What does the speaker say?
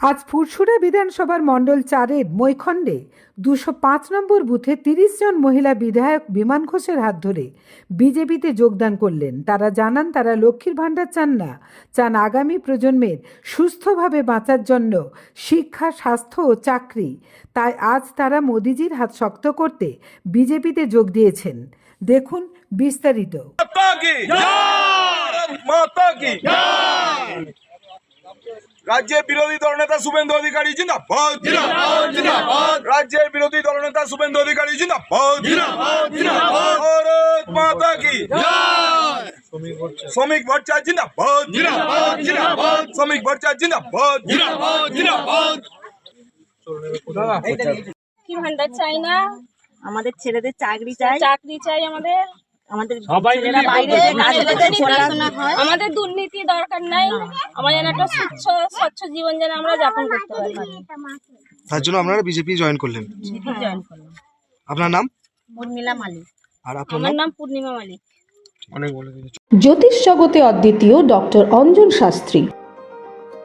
আজ ফুরসুরে বিধানসভার মণ্ডল চারের মৈখণ্ডে দুশো পাঁচ নম্বর বুথে তিরিশ জন মহিলা বিধায়ক বিমান ঘোষের হাত ধরে বিজেপিতে যোগদান করলেন। তারা জানান তারা লক্ষ্মীর ভাণ্ডার চান না চান আগামী প্রজন্মের সুস্থভাবে বাঁচার জন্য শিক্ষা স্বাস্থ্য ও চাকরি। তাই আজ তারা মোদিজির হাত শক্ত করতে বিজেপিতে যোগ দিয়েছেন। দেখুন বিস্তারিত। মাতা কি? রাজ্যের বিরোধী দলনেতা শুভেন্দু অধিকারী জিন্দাবাদ। রাজ্যের বিরোধী দলনেতা শুভেন্দু অধিকারী জিন্দাবাদ। ভারত মাতা কি? শ্রমিক ভট্টাচার্য জিন্দাবাদ। শ্রমিক জিন্দাবাদ। জিন্দাবাদ কি ভান্ডার চাই না? আমাদের ছেলেদের চাকরি চাই। চাকরি চাই আমাদের। আমাদের আমাদের দুর্নীতি দরকার নাই। আমার যেন একটা স্বচ্ছ স্বচ্ছ জীবন যেন আমরা যাপন করতে পারি। তার জন্য আপনারা বিজেপি জয়েন করলেন। আপনার নাম? উর্মিলা মালিক। আর আপনার নাম? নাম পূর্ণিমা মালিক। অনেক বলে দিয়েছে। জ্যোতিষ জগতে অদ্বিতীয় ডক্টর অঞ্জন শাস্ত্রী।